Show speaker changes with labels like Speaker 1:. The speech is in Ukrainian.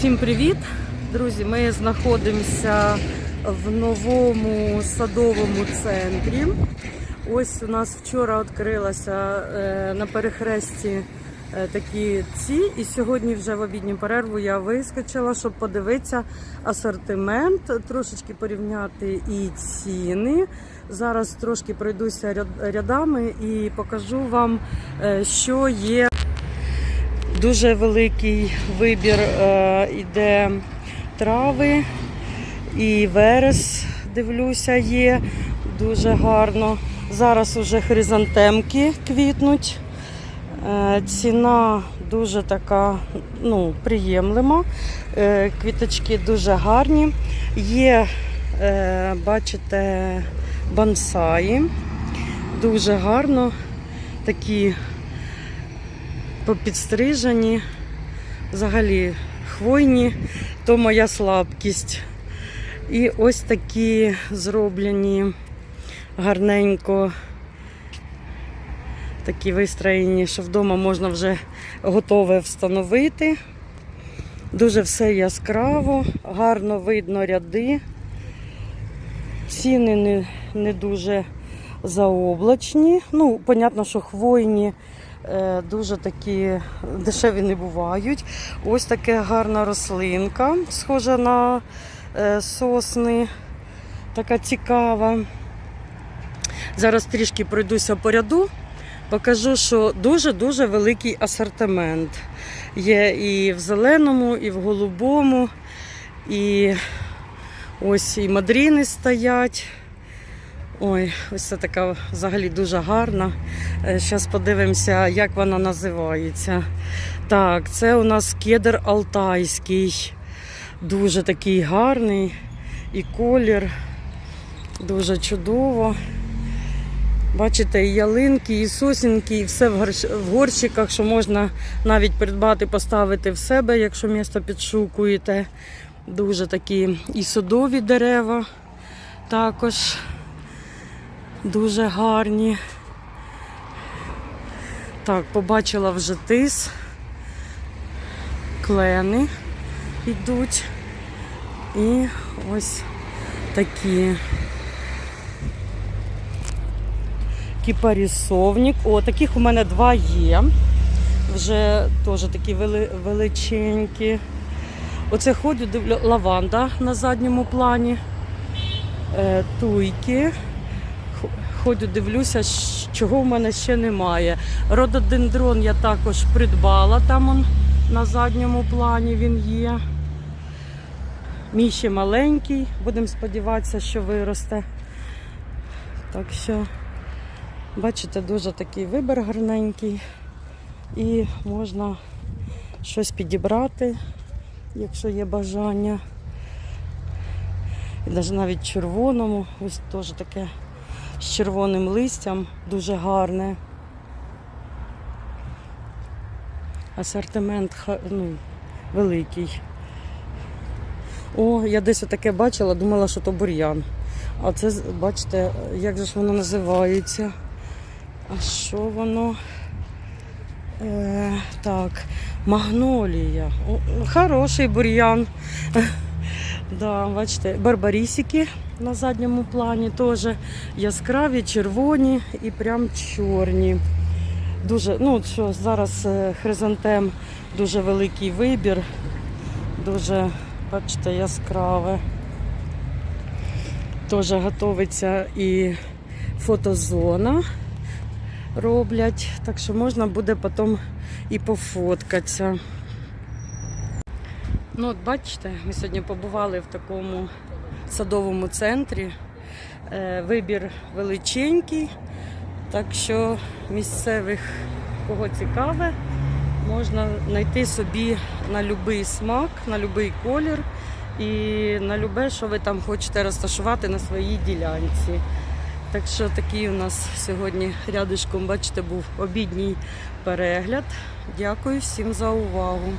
Speaker 1: Всім привіт! Друзі, ми знаходимося в новому садовому центрі. Ось у нас вчора відкрилася е, на перехресті е, такі ці, і сьогодні вже в обідню перерву я вискочила, щоб подивитися асортимент, трошечки порівняти і ціни. Зараз трошки пройдуся рядами і покажу вам, е, що є Дуже великий вибір е, іде трави і верес, дивлюся, є дуже гарно. Зараз уже хризантемки квітнуть. Е, ціна дуже така ну, приємлива. Е, квіточки дуже гарні. Є, бачите, бонсаї. Дуже гарно. Такі попідстрижені, взагалі хвойні, то моя слабкість. І ось такі зроблені гарненько, такі вистроєні, що вдома можна вже готове встановити. Дуже все яскраво, гарно видно ряди. Ціни не, не дуже заоблачні. Ну, понятно, що хвойні дуже такі дешеві не бувають. Ось така гарна рослинка, схожа на е, сосни, така цікава. Зараз трішки пройдуся по ряду, покажу, що дуже-дуже великий асортимент. Є і в зеленому, і в голубому, і ось і мадріни стоять. Ой, ось це така взагалі дуже гарна. Зараз подивимося, як вона називається. Так, це у нас кедр алтайський. Дуже такий гарний. І колір. Дуже чудово. Бачите, і ялинки, і сосінки, і все в горщиках, що можна навіть придбати, поставити в себе, якщо місто підшукуєте. Дуже такі і садові дерева також дуже гарні. Так, побачила вже тис, клени йдуть. І ось такі. Кіпарісовник. О, таких у мене два є. Вже теж такі вели, величенькі. Оце ходю, дивлю, лаванда на задньому плані. Е, туйки. Х- Ходю, дивлюся, чого в мене ще немає. Рододендрон я також придбала, там он на задньому плані він є. Мій ще маленький, будемо сподіватися, що виросте. Так що, бачите, дуже такий вибір гарненький. І можна щось підібрати, якщо є бажання. І навіть навіть червоному, ось теж таке з червоним листям, дуже гарне. Асортимент ну, великий. О, я десь таке бачила, думала, що то бур'ян. А це, бачите, як же ж воно називається? А що воно? Е, так, магнолія. О, хороший бур'ян. Да, бачите, барбарісики на задньому плані теж яскраві, червоні і прям чорні. Дуже, ну, що зараз е, хризантем дуже великий вибір, дуже, бачите, яскраве. Теж готується і фотозона роблять, так що можна буде потім і пофоткатися. Ну, от бачите, ми сьогодні побували в такому садовому центрі. Е, Вибір величенький, так що місцевих, кого цікаве, можна знайти собі на будь-який смак, на будь-який колір і на любе, що ви там хочете розташувати на своїй ділянці. Так що такий у нас сьогодні рядишком, бачите, був обідній перегляд. Дякую всім за увагу.